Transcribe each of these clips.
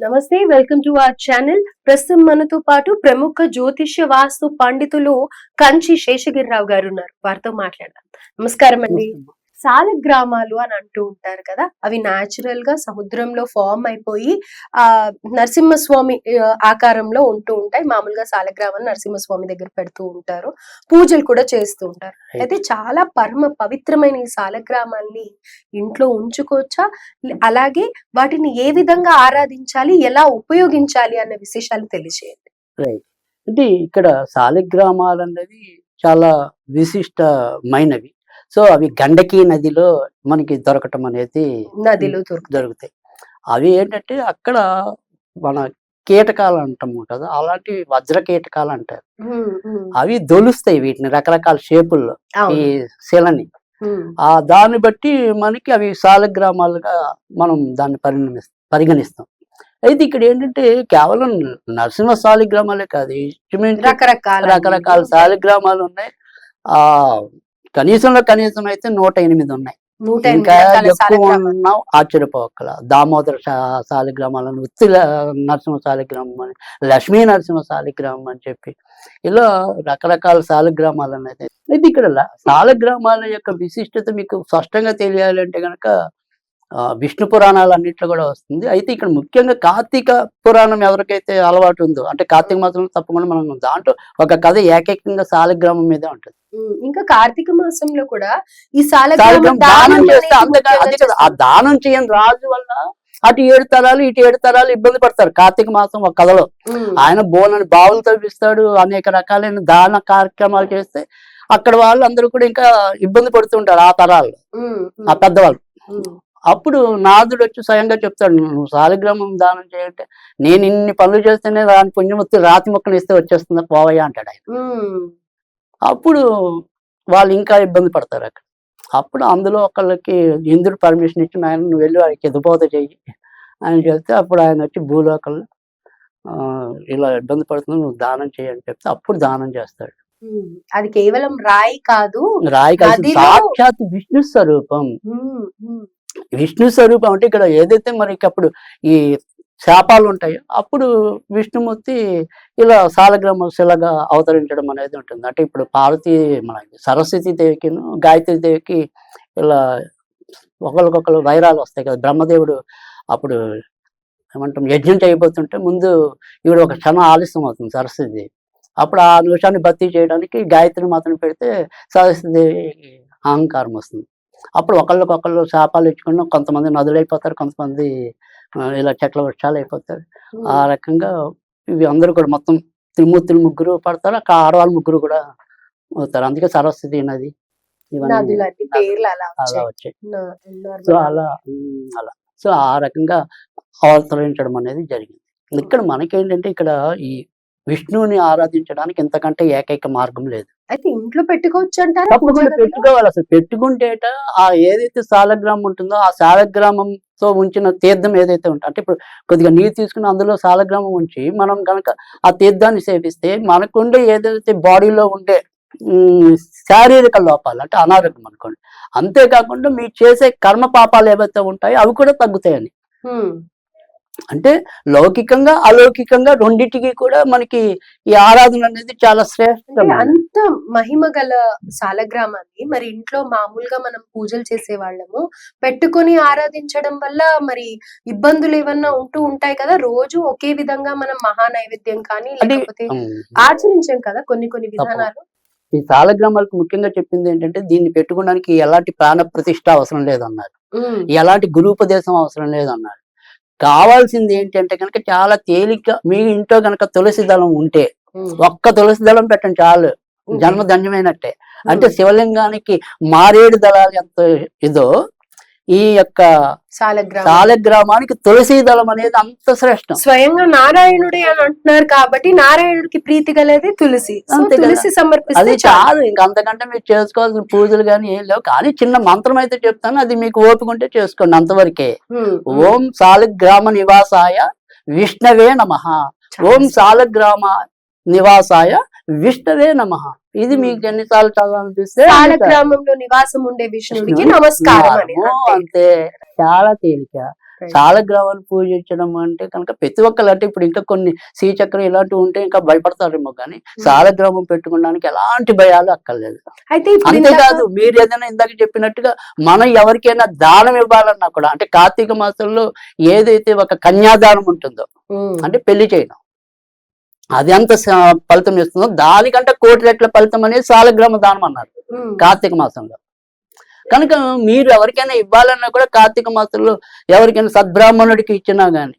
నమస్తే welcome to our channel. ప్రస్తుతం మనతో పాటు ప్రముఖ జ్యోతిష్య వాస్తు పండితులు కంచి శేషగిరిరావు గారు ఉన్నారు. వారితో మాట్లాడదాం. నమస్కారం అండి సాల గ్రామాలు అని అంటూ ఉంటారు కదా అవి నాచురల్గా సముద్రంలో ఫామ్ అయిపోయి ఆ నరసింహస్వామి ఆకారంలో ఉంటూ ఉంటాయి. మామూలుగా సాలగ్రామాలు నరసింహస్వామి దగ్గర పెడుతూ ఉంటారు. పూజలు కూడా చేస్తూ ఉంటారు. అయితే చాలా పరమ పవిత్రమైన ఈ సాలగ్రామాల్ని ఇంట్లో ఉంచుకోవచ్చా? అలాగే వాటిని ఏ విధంగా ఆరాధించాలి? ఎలా ఉపయోగించాలి? అన్న విశేషాలు తెలియజేయండి రైట్ అంటే ఇక్కడ శాలిగ్రామాలు అనేది చాలా విశిష్టమైనవి. సో అవి గండకీ నదిలో మనకి దొరకటం అనేది నదిలో దొరుకుతాయి. దొరుకుతాయి. అవి ఏంటంటే అక్కడ మన కీటకాలు అంటాము కదా అలాంటి వజ్ర కీటకాలు అంటారు. అవి దొలుస్తాయి వీటిని రకరకాల షేపుల్లో ఈ. శిలని. ఆ దాన్ని బట్టి మనకి అవి శాలగ్రామాలుగా మనం దాన్ని పరిగణిస్తాం పరిగణిస్తాం. అయితే ఇక్కడ ఏంటంటే కేవలం నరసింహ శాలిగ్రామాలే కాదు రకరకాల రకరకాల శాలిగ్రామాలు ఉన్నాయి. ఆ కనీసంలో కనీసం అయితే నూట ఎనిమిది ఉన్నాయి ఇంకా ఎక్కువ సాలగ్రామాలు. ఉన్నాం ఆశ్చర్యపోకల దామోదర శాలిగ్రామాలను ఉత్తి నరసింహ శాలిగ్రామం అని లక్ష్మీ నరసింహ శాలిగ్రామం అని చెప్పి ఇలా రకరకాల శాలిగ్రామాలు అనేది అయితే ఇక్కడ ల- శాలిగ్రామాల యొక్క విశిష్టత మీకు స్పష్టంగా తెలియాలంటే గనక ఆ, విష్ణు పురాణాలు అన్నిట్లో కూడా వస్తుంది. అయితే ఇక్కడ ముఖ్యంగా కార్తీక పురాణం ఎవరికైతే అలవాటు ఉందో అంటే కార్తీక మాసంలో తప్పకుండా మనం దాంట్లో ఒక కథ ఏకైకంగా శాలిగ్రామం మీదే ఉంటుంది. ఇంకా కార్తీక మాసంలో కూడా ఈ సాలగ్రామం దానం చేస్తే అది కదా ఆ. దానం చేయని రాజు వల్ల అటు ఏడు తరాలు ఇటు ఏడు తరాలు ఇబ్బంది పడతారు. కార్తీక మాసం ఒక కథలో ఆయన బోనని బావులు తవ్విస్తాడు అనేక రకాలైన దాన కార్యక్రమాలు చేస్తే అక్కడ వాళ్ళు అందరూ కూడా ఇంకా ఇబ్బంది పడుతుంటారు ఆ తరాలు ఆ పెద్దవాళ్ళు. అప్పుడు నాదుడు వచ్చి స్వయంగా చెప్తాడు నువ్వు శాలిగ్రామం దానం చేయంటే నేను ఇన్ని పనులు చేస్తేనే దాని పుణ్యమూర్తి రాతి మొక్కలు ఇస్తే వచ్చేస్తుంది పోవయ్యా అంటాడు ఆయన. అప్పుడు వాళ్ళు ఇంకా ఇబ్బంది పడతారు అక్కడ. అప్పుడు అందులో ఒకళ్ళకి ఇంద్రుడు పర్మిషన్ ఇచ్చి ఆయన నువ్వు వెళ్ళి వాడికి ఎదుపోత చెయ్యి ఆయన చెప్తే అప్పుడు ఆయన వచ్చి భూలోకంలో ఆ, ఇలా ఇబ్బంది పడుతుంది నువ్వు దానం చేయి అని చెప్తే అప్పుడు దానం చేస్తాడు. అది కేవలం రాయి కాదు. రాయి నదిలో- సాక్షాత్ విష్ణు స్వరూపం. విష్ణు స్వరూపం అంటే ఇక్కడ ఏదైతే మనకి అప్పుడు ఈ శాపాలు ఉంటాయి. అప్పుడు విష్ణుమూర్తి ఇలా సాలగ్రామ శిలగా అవతరించడం అనేది ఉంటుంది. అంటే ఇప్పుడు పార్వతీ మన సరస్వతి దేవికిను గాయత్రి దేవికి ఇలా ఒకరికొకరు వైరాలు వస్తాయి కదా. బ్రహ్మదేవుడు అప్పుడు ఏమంటాం యజ్ఞం చేయబోతుంటే ముందు ఈవిడ ఒక క్షణం ఆలస్యం అవుతుంది సరస్వతి దేవి. అప్పుడు ఆ నిమిషాన్ని భర్తీ చేయడానికి గాయత్రి మాత్రం పెడితే సరస్వతి దేవి అహంకారం వస్తుంది. అప్పుడు ఒకళ్ళకొకళ్ళు శాపాలు ఇచ్చుకున్న కొంతమంది నదులైపోతారు కొంతమంది ఆ, ఇలా చెట్ల వృక్షాలు అయిపోతారు. ఆ రకంగా ఇవి అందరూ కూడా మొత్తం త్రిమూర్తులు ముగ్గురు పడతారు అక్కడ ఆడవాళ్ళు ముగ్గురు కూడా అవుతారు అందుకే సరస్వతి నది ఇవన్నీ అలా వచ్చాయి. సో. అలా అలా. సో ఆ రకంగా అవతరించడం అనేది జరిగింది. ఇక్కడ మనకేంటంటే ఇక్కడ ఈ విష్ణువుని ఆరాధించడానికి ఇంతకంటే ఏకైక మార్గం లేదు. అయితే ఇంట్లో పెట్టుకోవచ్చు అంటారా తప్పకుండా? పెట్టుకోవాలి. అసలు పెట్టుకుంటేట ఆ ఏదైతే సాలగ్రామం ఉంటుందో ఆ సాలగ్రామంతో ఉంచిన తీర్థం ఏదైతే ఉంటుందో అంటే ఇప్పుడు కొద్దిగా నీరు తీసుకుని అందులో సాలగ్రామం ఉంచి మనం కనుక ఆ తీర్థాన్ని సేవిస్తే మనకుండే ఏదైతే బాడీలో ఉండే శారీరక లోపాలు అంటే అనారోగ్యం అనుకోండి. అంతేకాకుండా మీరు చేసే కర్మ పాపాలు ఏవైతే ఉంటాయో అవి కూడా తగ్గుతాయని. అంటే లౌకికంగా అలౌకికంగా రెండింటికి కూడా మనకి ఈ ఆరాధన అనేది చాలా శ్రేష్టం అంత మహిమ గల సాలగ్రామాన్ని మరి ఇంట్లో మామూలుగా మనం పూజలు చేసే వాళ్ళము పెట్టుకొని ఆరాధించడం వల్ల మరి ఇబ్బందులు ఏమన్నా ఉంటూ ఉంటాయి కదా రోజు ఒకే విధంగా మనం మహా నైవేద్యం కానీ లేకపోతే ఆచరించాం కదా కొన్ని కొన్ని విధానాలు. ఈ సాలగ్రామాలకు ముఖ్యంగా చెప్పింది ఏంటంటే దీన్ని పెట్టుకోవడానికి ఎలాంటి ప్రాణ ప్రతిష్ట అవసరం లేదన్నారు. ఎలాంటి గురూపదేశం అవసరం లేదన్నారు. కావాల్సింది ఏంటంటే కనుక చాలా తేలిక మీ ఇంట్లో కనుక తులసి దళం ఉంటే ఒక్క తులసి దళం పెట్టండి చాలు. ఉమ్, జన్మ ధన్యమైనట్టే. ఉమ్, అంటే శివలింగానికి మారేడు దళాలు ఎంత ఇదో ఈ యొక్క సాలగ్రామం. సాలగ్రామానికి తులసి దళం అనేది అంత శ్రేష్టం. స్వయంగా నారాయణుడే అని అంటున్నారు కాబట్టి నారాయణుడికి ప్రీతి గలది తులసి. తులసి సమర్పిస్తే అది చాలు. ఇంక అంతకంటే మీరు చేసుకోవాల్సిన పూజలు కానీ ఏం లేవు. కానీ చిన్న మంత్రం అయితే చెప్తాను అది మీకు ఓపిక ఉంటే చేసుకోండి అంతవరకే. ఓం సాలగ్రామ నివాసాయ విష్ణవే నమ. ఓం సాలగ్రామ నివాసాయ విష్ణవే నమ. ఇది మీకు ఎన్నిసార్లు చదవాలనిపిస్తే. గ్రామంలో నివాసం ఉండే విష్ణుడికి విష్ణువు. నమస్కారం అంతే. చాలా తేలిక. సాలగ్రామాలు పూజించడం అంటే కనుక ప్రతి ఒక్కరు అంటే ఇప్పుడు ఇంకా కొన్ని శ్రీచక్రం ఇలాంటివి ఉంటే ఇంకా భయపడతారేమో కానీ సాలగ్రామం పెట్టుకోవడానికి ఎలాంటి భయాలు అక్కర్లేదు. అయితే అంతేకాదు మీరు ఏదైనా ఇందాక చెప్పినట్టుగా మనం ఎవరికైనా దానం ఇవ్వాలన్నా కూడా అంటే కార్తీక మాసంలో ఏదైతే ఒక కన్యాదానం ఉంటుందో అంటే పెళ్ళి చేయడం. అది ఎంత ఫలితం ఇస్తుందో దానికంటే కోటి రెట్ల ఫలితం అనేది సాలగ్రామ దానం అన్నారు. కార్తీక మాసంలో. కనుక మీరు ఎవరికైనా ఇవ్వాలన్నా కూడా కార్తీక మాసంలో ఎవరికైనా సద్బ్రాహ్మణుడికి ఇచ్చినా గాని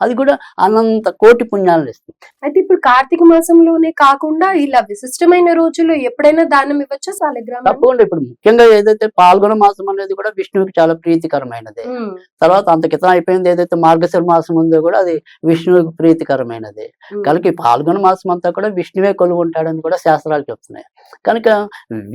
అది కూడా అనంత కోటి పుణ్యాలను ఇస్తుంది. అయితే ఇప్పుడు కార్తీక మాసంలోనే కాకుండా ఇలా విశిష్టమైన రోజుల్లో ఎప్పుడైనా దానం ఇవ్వచ్చా సాలగ్రామం తప్పకుండా ఇప్పుడు ముఖ్యంగా ఏదైతే పాల్గొన మాసం అనేది కూడా విష్ణువుకి చాలా ప్రీతికరమైనది. తర్వాత అంత క్రితం అయిపోయింది ఏదైతే మార్గశిర మాసం ఉందో కూడా అది విష్ణువుకి ప్రీతికరమైనది. కనుక పాల్గొన మాసం అంతా కూడా విష్ణువే కొలువు ఉంటాడని కూడా శాస్త్రాలు చెప్తున్నాయి. కనుక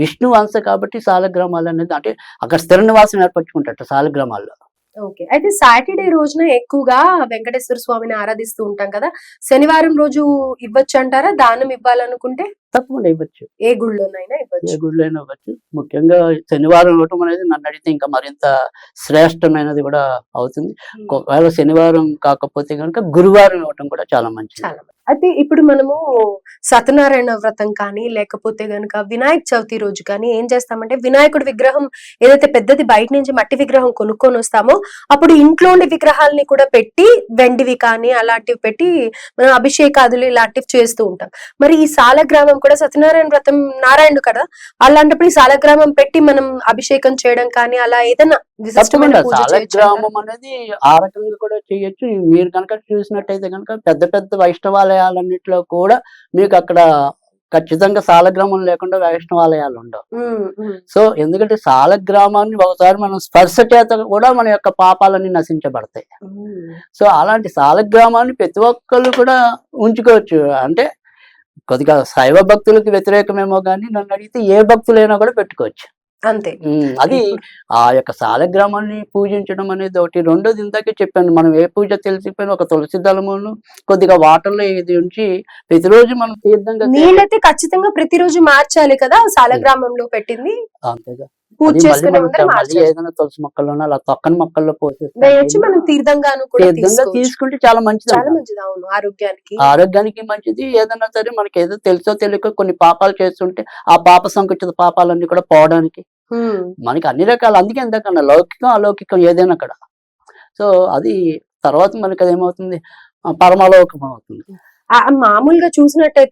విష్ణు అంశ కాబట్టి సాలగ్రామాలు అనేది అంటే అక్కడ స్థిర నివాసం ఏర్పరచుకుంటాడు సాలగ్రామాల్లో ఓకే. అయితే సాటర్డే రోజున ఎక్కువగా వెంకటేశ్వర స్వామిని ఆరాధిస్తూ ఉంటాం కదా శనివారం రోజు ఇవ్వచ్చు అంటారా దానం ఇవ్వాలనుకుంటే? తప్పకుండా ఇవ్వచ్చు. ఏ గుళ్ళోనైనా ఇవ్వచ్చు. అయినా ఇవ్వచ్చు. ముఖ్యంగా శనివారం ఇవ్వటం అనేది నన్ను అడిగితే ఇంకా మరింత శ్రేష్టమైనది కూడా అవుతుంది. ఒకవేళ శనివారం కాకపోతే కనుక గురువారం ఇవ్వటం కూడా చాలా మంచిది. అయితే ఇప్పుడు మనము సత్యనారాయణ వ్రతం కానీ లేకపోతే గనుక వినాయక చవితి రోజు కానీ ఏం చేస్తామంటే వినాయకుడి విగ్రహం ఏదైతే పెద్దది బయట నుంచి మట్టి విగ్రహం కొనుక్కొని వస్తామో అప్పుడు ఇంట్లో ఉండే విగ్రహాలని కూడా పెట్టి వెండివి కానీ అలాంటివి పెట్టి మనం అభిషేకాదులు ఇలాంటివి చేస్తూ ఉంటాం. మరి ఈ సాలగ్రామం కూడా సత్యనారాయణ వ్రతం నారాయణుడు కదా అలాంటప్పుడు ఈ సాలగ్రామం పెట్టి మనం అభిషేకం చేయడం కానీ అలా ఏదైనా విశిష్టమైన సాలగ్రామం అనేది ఆ రకంగా కూడా చేయొచ్చు. మీరు కనుక చూసినట్టయితే కనుక పెద్ద పెద్ద వైష్ణవాలయాలన్నింటిలో కూడా మీకు అక్కడ ఖచ్చితంగా సాలగ్రామం లేకుండా వైష్ణవాలయాలు ఉండవు. సో ఎందుకంటే సాలగ్రామాన్ని ఒకసారి మనం స్పర్శ చేత కూడా మన యొక్క పాపాలన్నీ నశించబడతాయి. సో అలాంటి సాలగ్రామాన్ని ప్రతి ఒక్కళ్ళు కూడా ఉంచుకోవచ్చు. అంటే కొద్దిగా శైవ భక్తులకు వ్యతిరేకమేమో కానీ నన్ను అడిగితే ఏ భక్తులైనా కూడా పెట్టుకోవచ్చు. అంతే. అది ఆ యొక్క సాలగ్రామాన్ని పూజించడం అనేది ఒకటి. రెండోది ఇందాకే చెప్పాను మనం ఏ పూజ తెలిసిపోయిన ఒక తులసి దళమును కొద్దిగా వాటర్లో ఇది ఉంచి ప్రతిరోజు మనం తీర్థంగా నీళ్ళైతే ఖచ్చితంగా ప్రతిరోజు మార్చాలి కదా సాలగ్రామంలో పెట్టింది? అంతేగా. పూజ చేసుకునే ముందర మళ్ళీ ఏదైనా తులసి మొక్కల్లోనో అలా తొక్కని మొక్కల్లో వేయొచ్చు మనం తీర్థంగాను తీర్థంగా తీసుకుంటే చాలా మంచిది చాలా అన్నమాట. మంచిది అవును ఆరోగ్యానికి. ఆరోగ్యానికి మంచిది. ఏదైనా సరే మనకి ఏదో తెలుసో తెలియక కొన్ని పాపాలు చేస్తుంటే ఆ పాప సంకుచిత పాపాలన్నీ కూడా పోవడానికి మనకి అన్ని రకాలు. అందుకే ఎందుకన్నా లౌకికం అలౌకికం ఏదైనా అక్కడ. సో అది తర్వాత మనకి అది ఏమవుతుంది ఆ, పరమలౌకికం అవుతుంది. ఆ మామూలుగా చూసినట్టయితే